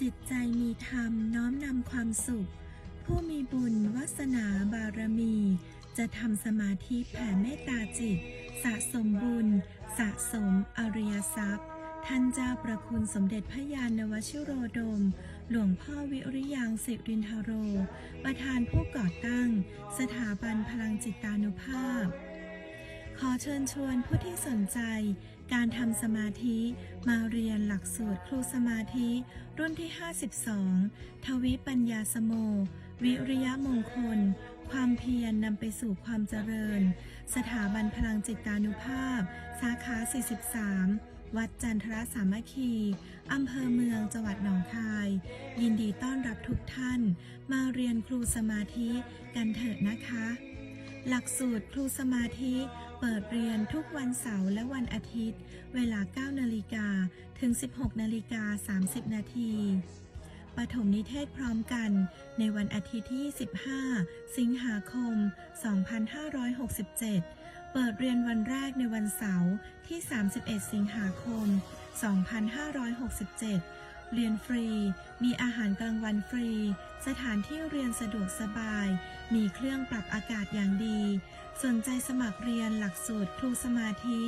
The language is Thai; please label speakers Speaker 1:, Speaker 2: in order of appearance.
Speaker 1: จิตใจมีธรรมน้อมนำความสุข ผู้มีบุญวาสนาบารมี จะทำสมาธิแผ่เมตตาจิต สะสมบุญ สะสมอริยทรัพย์ ท่านเจ้าประคุณสมเด็จพระยาณวชิโรดม หลวงพ่อวิริยังสิรินทโร ประธานผู้ก่อตั้ง สถาบันพลังจิตานุภาพ ขอเชิญชวนผู้ที่สนใจ การทำสมาธิมาเรียนหลักสูตรครูสมาธิ รุ่นที่ 52 ทวิปัญญาสโม วิริยะมงคล ความเพียรนำไปสู่ความเจริญ สถาบันพลังจิตานุภาพ สาขา 43 วัดจันทรสามัคคี อำเภอเมืองจังหวัดหนองคาย ยินดีต้อนรับทุกท่าน มาเรียนครูสมาธิกันเถิดนะคะ หลักสูตรครูสมาธิเปิดเรียนทุกวันเสาร์และวันอาทิตย์ เวลา 9 นาฬิกาถึง 16 นาฬิกา 30 นาทีปฐมนิเทศพร้อมกัน ในวันอาทิตย์ที่25สิงหาคม 2567 เปิดเรียนวันแรกในวันเสาร์ที่ 31 สิงหาคม 2567 เรียนฟรี มีอาหารกลางวันฟรี สถานที่เรียนสะดวกสบาย มีเครื่องปรับอากาศอย่างดี สนใจสมัครเรียนหลักสูตรครูสมาธิ